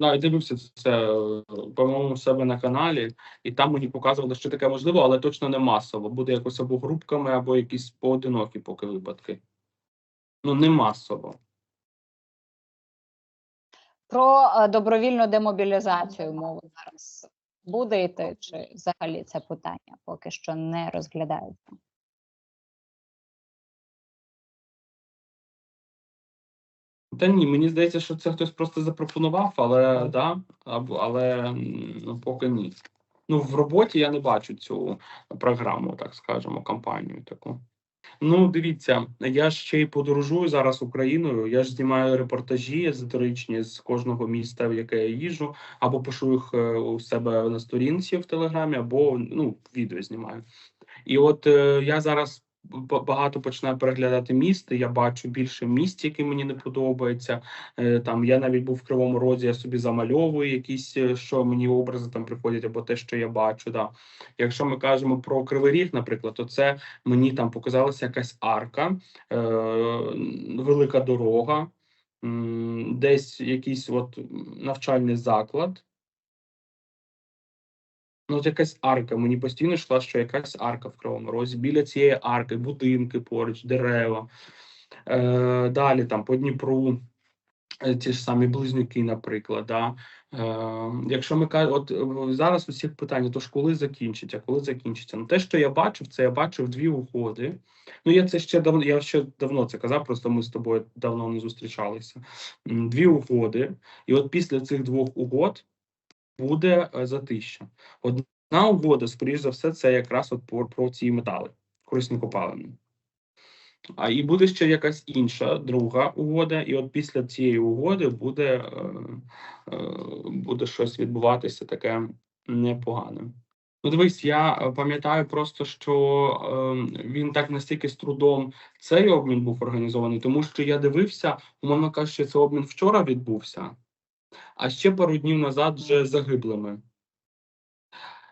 Да, я дивився це, по-моєму, себе на каналі, і там мені показували, що таке можливо, але точно не масово. Буде якось або групками, або якісь поодинокі поки випадки. Ну, не масово. Про е, добровільну демобілізацію мова зараз буде йти, чи взагалі це питання поки що не розглядається? Та ні, мені здається, що це хтось просто запропонував, але да, або, але ну, поки ні. Ну, в роботі я не бачу цю програму, так скажемо, кампанію таку. Ну, дивіться, я ще й подорожую зараз Україною. Я ж знімаю репортажі езотеричні з кожного міста, в яке я їжджу, або пишу їх е, у себе на сторінці в Телеграмі, або ну, відео знімаю. І от е, я зараз багато починаю переглядати міст. Я бачу більше місць, які мені не подобаються. Е, Там я навіть був в Кривому Розі, я собі замальовую якісь, е, що мені образи там приходять, або те, що я бачу. Да. Якщо ми кажемо про Кривий Ріг, наприклад, то це мені там показалася якась арка, е, велика дорога, десь якийсь от навчальний заклад. Ну, от якась арка. Мені постійно йшла, що якась арка в Кривому Розі. Біля цієї арки, будинки поруч, дерева. Е, далі там по Дніпру. е, Ті ж самі близнюки, наприклад. Да? Е, якщо ми кажемо, от е, зараз у всіх питання, то ж коли закінчиться, коли закінчиться? Ну, те, що я бачив, це я бачив дві угоди. Ну, я це ще давно, я ще давно це казав, просто ми з тобою давно не зустрічалися. Дві угоди, і от після цих двох угод буде е, затища. Одна угода, скоріш за все, це якраз от про, про ці метали, корисні копалини. А і буде ще якась інша друга угода, і от після цієї угоди буде, е, е, буде щось відбуватися таке непогане. Ну, дивись, я пам'ятаю просто, що він так настільки з трудом цей обмін був організований, тому що я дивився, умовно кажучи, цей обмін вчора відбувся, а ще пару днів назад вже загиблими.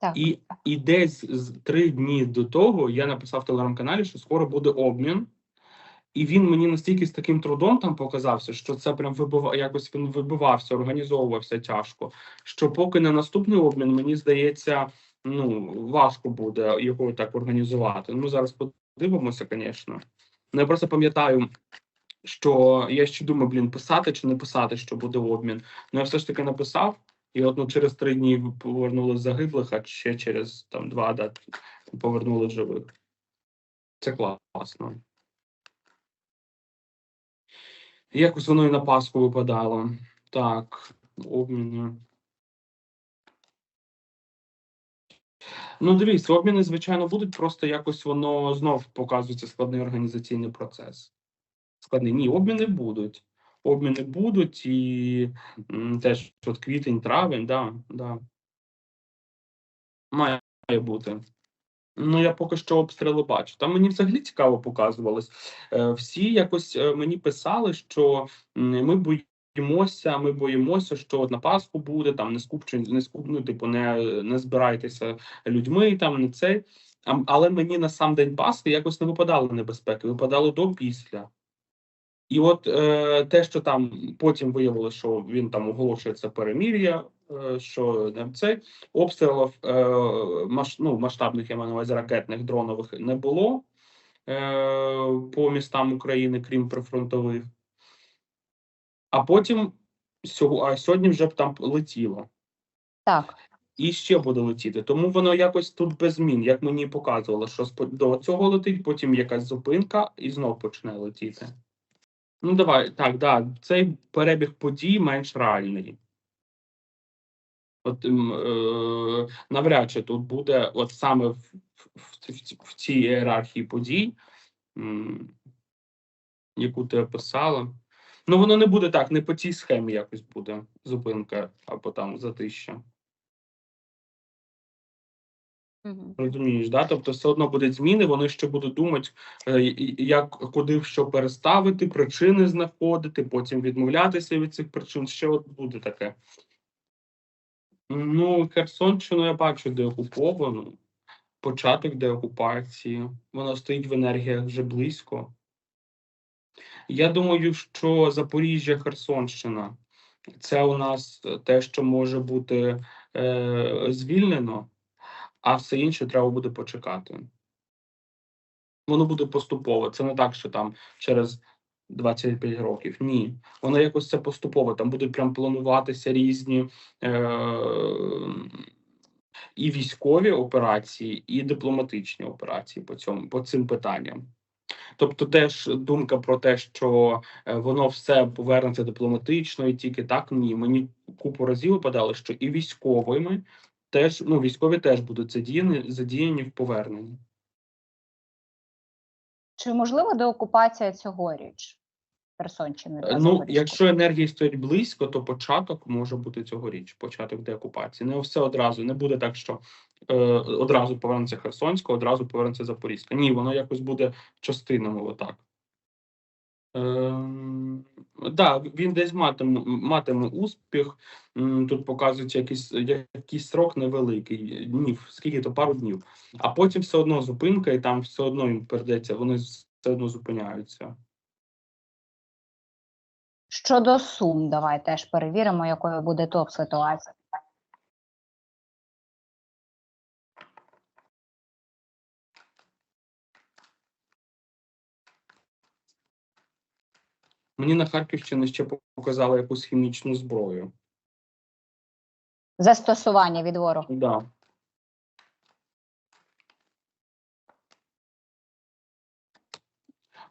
Так. І, і десь з три дні до того я написав в телеграм-каналі, що скоро буде обмін. І він мені настільки з таким трудом там показався, що це прям вибива, якось він вибивався, організовувався тяжко. Що поки на наступний обмін, мені здається, ну важко буде його так організувати. Ну, зараз подивимося, звісно. Ну, я просто пам'ятаю, що я ще думаю, блін, писати чи не писати, що буде обмін. Ну я все ж таки написав, і от ну, через три дні повернули загиблих, а ще через там два да, повернули живих. Це класно. Якось воно і на Пасху випадало. Так, обміни. Ну, дивіться, обміни, звичайно, будуть, просто якось воно знов показується складний організаційний процес. Складний. Ні, обміни будуть. Обміни будуть і м, теж от квітень, травень, да, да. Має бути. Ну, я поки що обстріли бачу. Там мені взагалі цікаво показувалось. Е, всі якось е, мені писали, що ми боїмося, ми боїмося, що от на Пасху буде там не скупчень, не скуп, ну, типу, не, не збирайтеся людьми, там не це. А, але мені на сам день Пасхи якось не випадало небезпеки, випадало до після. І от е, те, що там потім виявилося, що він там оголошує це перемір'я, е, що цей обстрілів е, маш, ну, масштабних я маю на увазі ракетних дронових не було е, по містам України, крім прифронтових. А потім сього- а сьогодні вже б там летіло. Так. І ще буде летіти. Тому воно якось тут без змін, як мені показувало, що до цього летить, потім якась зупинка і знов почне летіти. Ну, давай, так, да, цей перебіг подій менш реальний. От е, навряд чи тут буде, от саме в, в, в, цій ієрархії подій, яку ти описала. Ну, воно не буде так, не по цій схемі якось буде зупинка або там затища. Мгм. Розумієш, да? Тобто все одно будуть зміни, вони ще будуть думати, е, як куди що переставити, причини знаходити, потім відмовлятися від цих причин. Ще от буде таке. Ну, Херсонщину я бачу деокуповану. Початок деокупації. Воно стоїть в енергіях вже близько. Я думаю, що Запоріжжя, Херсонщина Це у нас те, що може бути е, звільнено, а все інше треба буде почекати. Воно буде поступово. Це не так, що там через 25 років. Ні, воно якось це поступово. Там будуть прям плануватися різні е, і військові операції, і дипломатичні операції по цьому по цим питанням. Тобто, теж думка про те, що е, воно все повернеться дипломатично і тільки так. Ні, мені купу разів випадало, що і військовими теж ну військові теж будуть задіяні задіяні в поверненні. Чи можлива деокупація цьогоріч Херсонщини? Ну, якщо енергії стоять близько, то початок може бути цьогоріч, початок деокупації. Не все одразу. Не буде так, що е, одразу повернеться Херсонська, одразу повернеться Запорізька. Ні, воно якось буде частинами отак. Ем, да, він десь матиме, матиме успіх. Тут показують якийсь, якийсь срок невеликий, днів, скільки то пару днів. А потім все одно зупинка, і там все одно їм передається, вони все одно зупиняються. Щодо сум, давай теж перевіримо, якою буде топ ситуація. Мені на Харківщині ще показали якусь хімічну зброю. Застосування від ворога. Да.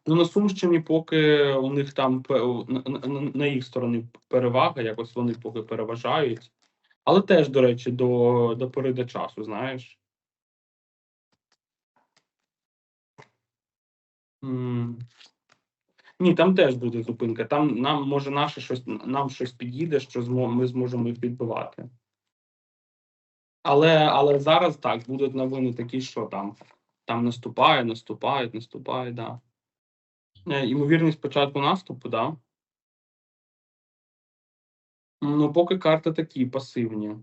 Ну, на Сумщині, поки у них там на їх стороні перевага, якось вони поки переважають. Але теж, до речі, до, до пори до часу, знаєш. М. Ні, там теж буде зупинка. Там нам може наше щось нам щось підійде, що ми зможемо їх відбивати. Але, але зараз так, будуть новини такі, що там, там наступає, наступають, наступають, да. Е, Ймовірність початку наступу, да. Ну, поки карти такі пасивні.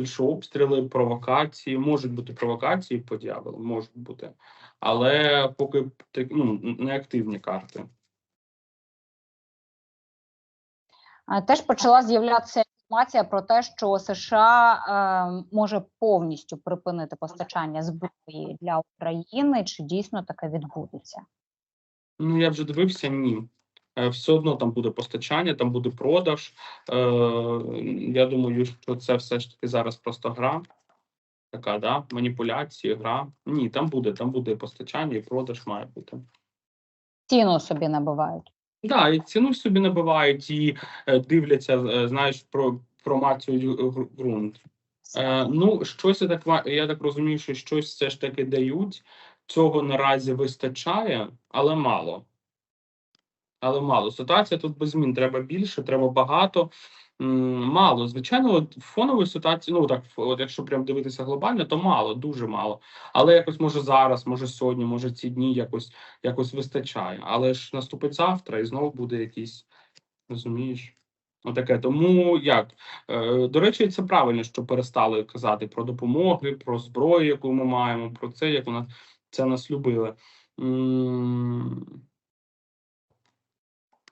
Більше обстріли, провокації, можуть бути провокації по дьяволу, можуть бути. Але поки ну, неактивні карти. Теж почала з'являтися інформація про те, що США е, може повністю припинити постачання зброї для України. Чи дійсно таке відбудеться? Ну, я вже дивився, ні. Е, Все одно там буде постачання, там буде продаж. Е, я думаю, що це все ж таки зараз просто гра. Така, да, маніпуляції, гра. Ні, там буде, там буде постачання і продаж має бути. Ціну собі набивають. Да, і ціну собі набивають і е, дивляться, знаєш, про гр- ґрунт. Е, ну, щось я так я так розумію, що щось все ж таки дають. Цього наразі вистачає, але мало. Але мало. Ситуація тут без змін. Треба більше, треба багато. Мало. Звичайно, от фонової ситуації, ну так, от якщо прям дивитися глобально, то мало, дуже мало. Але якось може зараз, може сьогодні, може ці дні якось, якось вистачає. Але ж наступить завтра і знову буде якийсь, розумієш? Отаке. Тому як? Е, До речі, це правильно, що перестали казати про допомоги, про зброю, яку ми маємо, про це, як у це нас любили.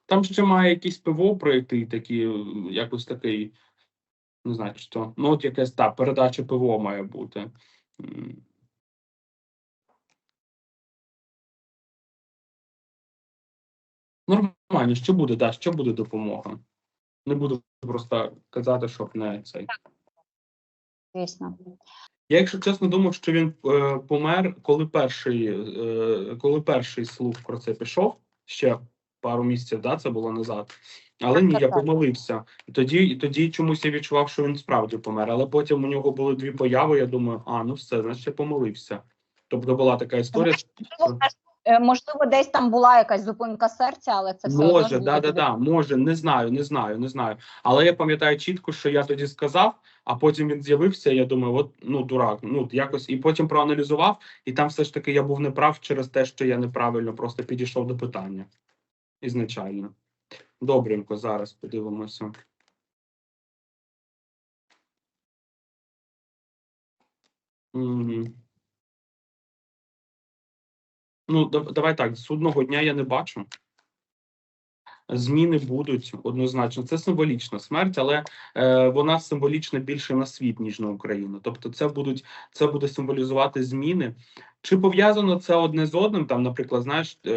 Там ще має якийсь ПВО пройти, такі, якось такий, не знаю, що. Ну, от якась та передача ПВО має бути. Нормально, що буде, да, що буде допомога. Не буду просто казати, щоб не цей. Звісно, Я, якщо чесно, думав, що він е, помер, коли перший, е, коли перший слух про це пішов ще пару місяців, да, це було назад. Але ні, я помилився. І тоді, і тоді чомусь я відчував, що він справді помер. Але потім у нього були дві появи. Я думаю, а ну все, значить я помилився. Тобто була така історія. Можливо, е, можливо, десь там була якась зупинка серця, але це все одно Може, було да, да, да, може, не знаю, не знаю, не знаю. Але я пам'ятаю чітко, що я тоді сказав, а потім він з'явився. Я думаю, от ну дурак, ну якось і потім проаналізував, і там все ж таки я був неправ через те, що я неправильно просто підійшов до питання ізначально. Добренько, зараз подивимося. Ну, давай так, судного дня я не бачу. Зміни будуть однозначно. Це символічна смерть, але е, вона символічна більше на світ, ніж на Україну. Тобто, це будуть це буде символізувати зміни. Чи пов'язано це одне з одним? Там, наприклад, знаєш, е,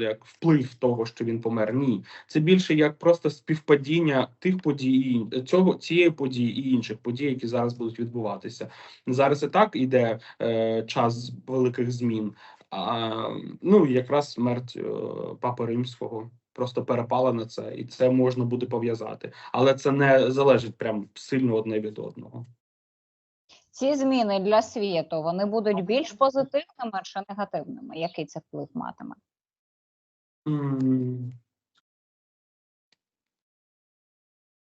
як вплив того, що він помер? Ні, це більше як просто співпадіння тих подій, цього цієї події і інших подій, які зараз будуть відбуватися. Зараз і так іде е, час великих змін. А, ну якраз смерть е, папи римського просто перепала на це, і це можна буде пов'язати, але це не залежить прям сильно одне від одного. Ці зміни для світу вони будуть більш позитивними чи негативними? Який це вплив матиме?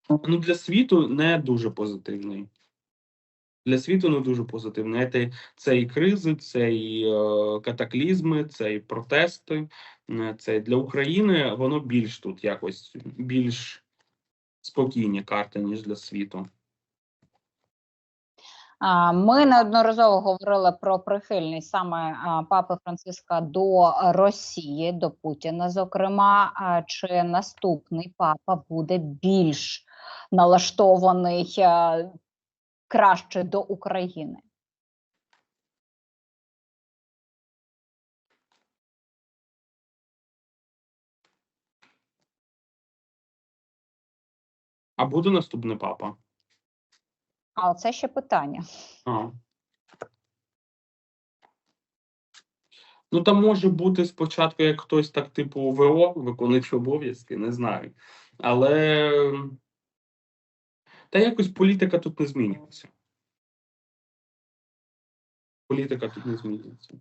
Ну, для світу не дуже позитивний. Для світу не дуже позитивний. Це, і кризи, це і е, катаклізми, це і протести. Це для України воно більш тут якось більш спокійні карти, ніж для світу. Ми неодноразово говорили про прихильність саме папи Франциска до Росії, до Путіна. Зокрема, чи наступний папа буде більш налаштований краще до України? А буде наступний папа? А це ще питання. А. Ну, там може бути спочатку як хтось так, типу ВО, виконуючий обов'язки, не знаю. Але та якось політика тут не змінюється. Політика тут не змінюється.